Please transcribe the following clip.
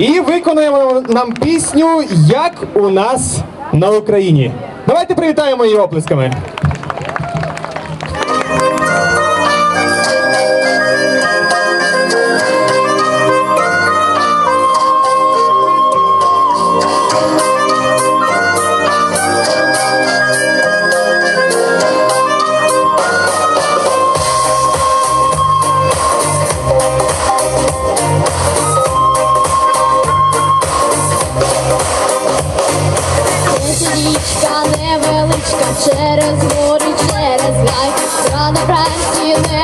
і виконаємо нам пісню Як у нас на Україні. Давайте привітаємо її оплесками. letters, more than letters, like, on the price you made.